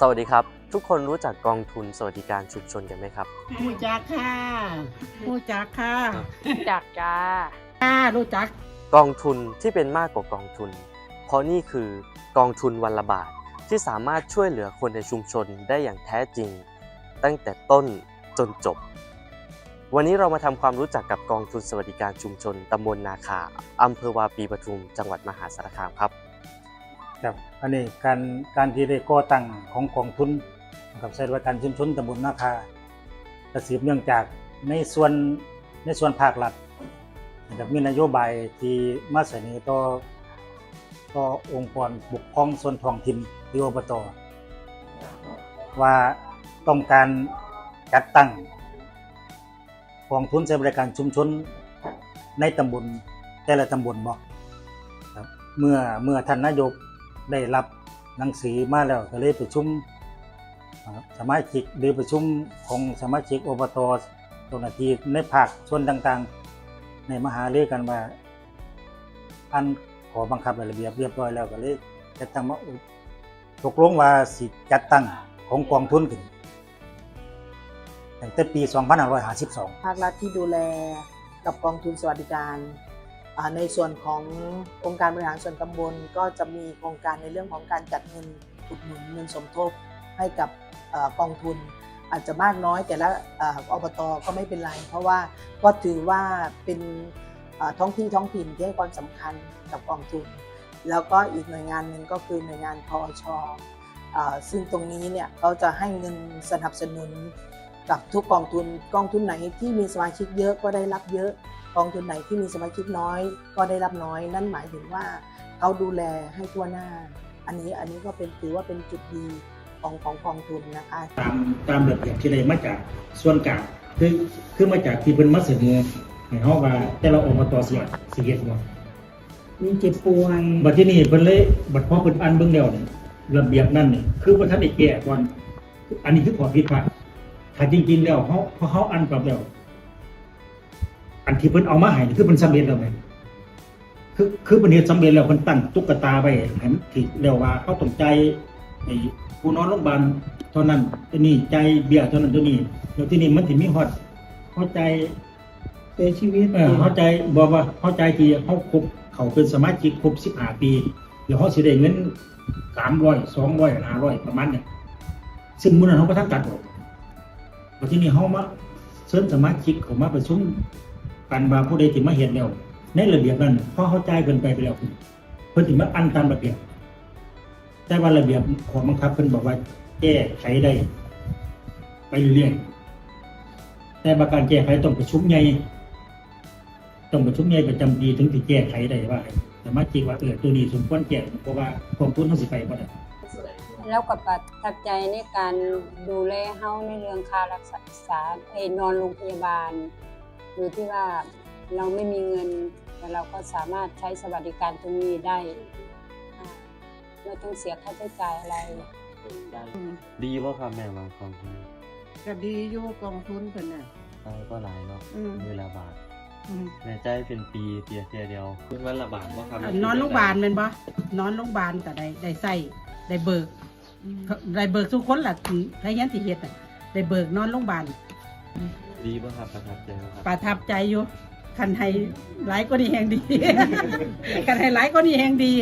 สวัสดีครับ ทุกคนรู้จักกองทุนสวัสดิการชุมชนกันไหมครับรู้จักค่ะรู้จักค่ะจากจ้าค่ะรู้จัก กองทุนที่เป็นมากกว่ากองทุน เพราะนี่คือกองทุนวันละบาทที่สามารถช่วยเหลือคนในชุมชนได้อย่างแท้จริง ตั้งแต่ต้นจนจบ วันนี้เรามาทำความรู้จักกับกองทุนสวัสดิการชุมชนตำบลนาคาอำเภอวาปีปทุม จังหวัดมหาสารคามครับ ครับอันนี้การการที่ได้ก่อตั้งของกองทุนกับใช้ว่าการชุมชนตำบลนาคากระสืบเนื่องจากในส่วนในส่วนภาครัฐนะครับมีนโยบายที่มาเสนอต่อต่อองค์กรปกครองส่วนท้องถิ่นหรืออบตว่าต้องการจัดตั้งกองทุนใช้บริการชุมชนในตำบลแต่ละตำบลบ่ครับเมื่อเมื่อท่านนายก ได้รับหนังสือมาแล้วก็เลยประชุมอ่าสมาชิกหรือประชุมของสมาชิกอบตเจ้าหน้าทีในภาคส่วนต่างๆ ในมหาเรือกันว่า อันขอบังคับระเบียบเรียบร้อยแล้วก็เลยจะตั้งมาตกลงว่าสิจัดตั้งของกองทุนขึ้นตั้งแต่ปี 2552 ภาครัฐที่ดูแลกับกองทุนสวัสดิการ ในส่วนขององค์การบริหารส่วนตำบลก็จะมีโครงการในเรื่องของการจัดเงินอุดหนุนเงินสมทบให้กับกองทุน อาจจะมากน้อยแต่ละเอ่ออบตก็ไม่เป็นไร เพราะว่าก็ถือว่าเป็นท้องที่ท้องถิ่นที่ให้ความสำคัญกับกองทุน แล้วก็อีกหน่วยงานหนึ่งก็คือหน่วยงานพอชอซึ่งตรงนี้เนี่ยเขาจะให้เงินสนับสนุน กับทุกกองทุนกองทุนไหนที่มีสมาชิกเยอะก็ได้รับเยอะ กองทุนไหนที่มีสมาชิกน้อย ก็ได้รับน้อย นั่นหมายถึงว่าเขาดูแลให้ทั่วหน้า อันนี้อันนี้ก็เป็นถือว่าเป็นจุดดีของของกองทุนนะคะตามตามระเบียบที่ได้มาจากส่วนกลางคือคือมาจากที่เพิ่นมาเสนอให้เฮาว่าแต่ละองค์กรเสียสิเฮ็ดบ่มีเจ็บป่วยบัดที่นี่เพิ่นเลยบัดพอเพิ่นอ่านเบิ่งแล้วนี่ระเบียบนั่นนี่คือบ่ทันได้แก้ก่อนอันนี้คือข้อผิดพลาด ถ้าจริงๆแล้วเฮาพอเฮาอ่านปรับแล้วอันที่เพิ่นเอามาให้นี่คือเพิ่นสำเร็จแล้วแม่นคือคือเพิ่นเฮ็ดสำเร็จแล้วเพิ่นตั้งตุ๊กตาไว้ให้มันผิดแล้วว่าเขาต้องใจายไอ้ผู้นอนโรงพยาบาลเท่านั้นตัวนี้ใจายเบี้ยเท่านั้นตัวนี้แล้วที่นี่มันสิมีฮอดเข้าใจเสียชีวิตเออเข้าใจบอกว่าเข้าใจที่เขาครบเขาเป็นสมาชิกครบสิบห้าปีเดี๋ยวเขาสิได้เงินสามร้อยสองร้อยห้าร้อยประมาณเนี่ยซึ่งมื้อนั้นเขาก็ทั้งตัดออก วันที่นี่เขามาเชิญสมาชิกเขามาประชุมกันว่าผู้ใดที่มาเห็นแล้วในระเบียบนั้นพอเข้าใจเกินไปไปแล้วเพิ่นถึงมาอันตามระเบียบ แต่ว่าระเบียบของบังคับเพิ่นบอกว่า แก้ไขได้ ไปเรื่อยๆแต่ประการแก้ไขต้องประชุมใหญ่ต้องประชุมใหญ่ประจำปีถึงสิแก้ไขได้ว่าสมารถจิกว่าเออตัวนี้สมควรแก้เพราะว่ากองทุนเขาสิไปบ่ได้ แล้วก็ประทับใจในการดูแลเฮาในเรื่องค่ารักษาไอ้นอนโรงพยาบาลโดยที่ว่าเราไม่มีเงิน แต่เราก็สามารถใช้สวัสดิการตรงนี้ได้อ่าไม่ต้องเสียค่าใช้จ่ายอะไรดีว่าครับแม่บางกองทุนก็ดีอยู่กองทุนเพิ่นน่ะก็หลายเนาะอืมเวลาบาทอืมแม่ใจเป็นปีเตียเตียเดียวเป็นวันละบาทว่าครับนอนโรงพยาบาลแม่นบ่นอนโรงพยาบาลก็ได้ได้ใส่ได้เบิก ได้เบิกทุกคนล่ะถ้ายันสิเฮ็ดน่ะได้เบิกนอนโรงพยาบาลดีป่ะครับประทับใจไหมครับประทับใจอยู่คันให้หลายก็ดีแห่งดี คันให้หลายก็ดีแห่งดี